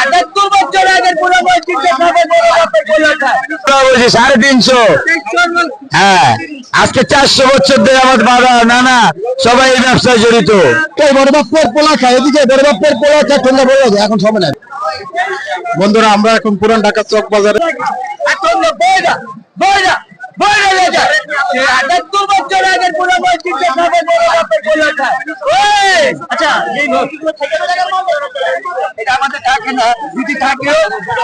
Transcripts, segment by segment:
আটাত্তর বছর আগের বলছি সাড়ে তিনশো? হ্যাঁ আজকে চারশো বছর ধরে আমার বাবা নানা সবাই এই ব্যবসায় জড়িত। এই বড় বাপ্পের পোলা খায় এদিকে বড় পোলা খায় ঠোঙ্গা বড় এখন নাই। বন্ধুরা আমরা এখন পুরান ঢাকা চক বাজারে! আচ্ছা থাকে না যদি থাকেও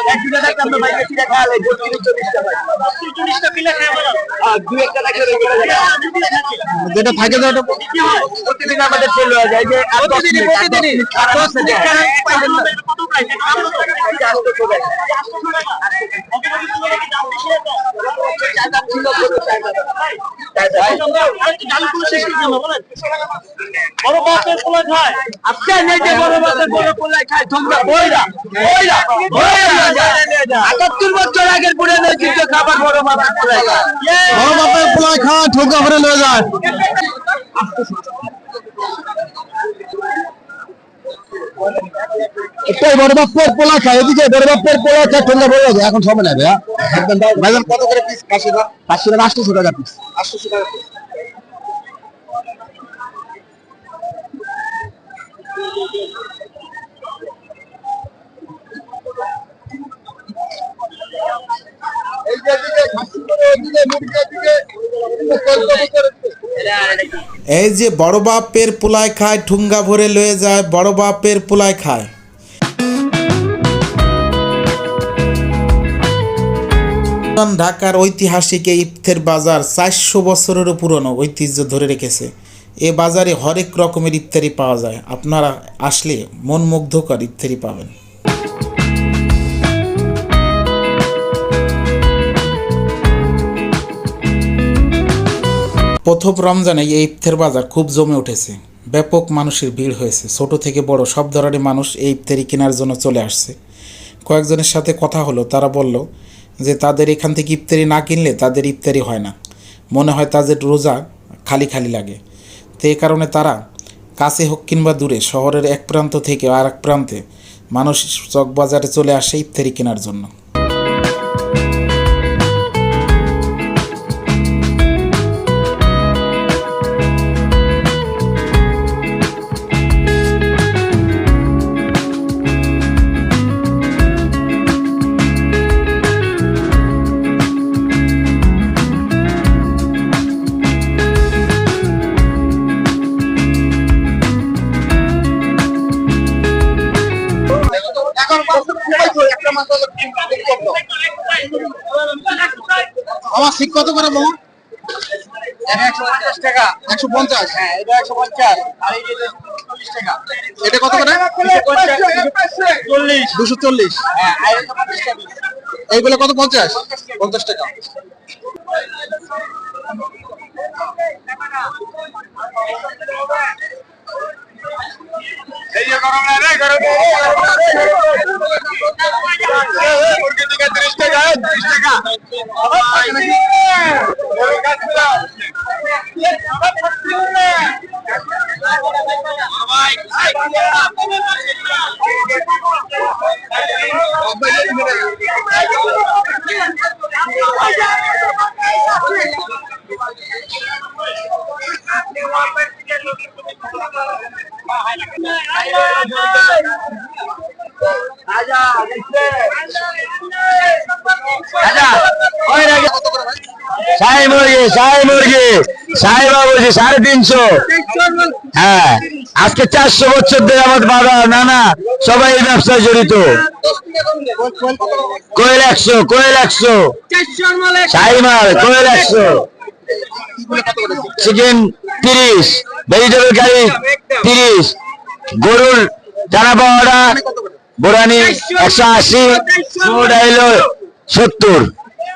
এক দুটো টাকা আমরা বাইরে কিনে খাওয়া লাগে বত্রিশ চল্লিশটা চল্লিশটা কিনে খাওয়া আর দু একটা টাকা যেটা থাকে যে ওটা প্রতিদিন আমাদের সেল হয়ে যায় যে আর দশ মিনিট, আর বড় বাপের পোলা খায় আজকে নেই যে বড় বাপের বড় পোলা খায় তোমরা বইরা বইরা বইরা বছর আগের পুরানো ঐতিহ্য খাবার বড় বাপের পোলা খায় বড় বাপের পোলা খায় ঠোঙ্গা ভরে লয়ে যায়। একটাই বড় বাপ্পের পোলা খায় এদিকে বড় বাপ্পের পোলা খায় ঠোঙ্গা বড় যায় এখন একদম ভাইজান কত করে পিস আটশোশো টাকা পিস আটশোশো টাকা এই যে বড় বাপের পোলায় খায় ঠুঙ্গা ভরে লয়ে যায় বড় বাপের পোলায় খায়। ঢাকার ঐতিহাসিক এই ইফতের বাজার চারশো বছরেরও পুরনো, ঐতিহ্য ধরে রেখেছে। এ বাজারে হরেক রকমের ইফতারি পাওয়া যায়। আপনারা আসলে মন মুগ্ধকর ইফতারি পাবেন। প্রথম রমজানে এই ইফতার বাজার খুব জমে উঠেছে। ব্যাপক মানুষের ভিড় হয়েছে। ছোট থেকে বড় সব ধরনের মানুষ এই ইফতারি কেনার জন্য চলে আসছে। কয়েকজনের সাথে কথা হলো, তারা বলল যে তাদের এখান থেকে ইফতারি না কিনলে তাদের ইফতারি হয় না। মনে হয় তাদের রোজা খালি খালি লাগে। তো এই কারণে তারা কাছে হোক কিংবা দূরে, শহরের এক প্রান্ত থেকে আর এক প্রান্তে মানুষ চকবাজারে চলে আসে ইফতারি কেনার জন্য। আমার ঠিক কত করে বলুন? একশো পঞ্চাশ হ্যাঁ এটা একশো পঞ্চাশ। আর এই এটা কত করে? চল্লিশ। দুশো চল্লিশ। হ্যাঁ এইগুলো কত পঞ্চাশ? পঞ্চাশ টাকা। তিরিশ টাকা তিরিশ টাকা আচ্ছা সাই মুরগি সাই মুরগি সাই বলছি সাড়ে তিনশো। হ্যাঁ আজকে চারশো বছর ধরে আমার বাবা, নানা, সবাই ব্যবসায় জড়িত। কোয়েল একশো কোয়েল একশো। সাই মাল, কোয়েল একশো। চিকেন তিরিশ, ভেজিটেবল কারি তিরিশ। গরুর পাওয়াটা বোরানি একশো আশি সত্তর।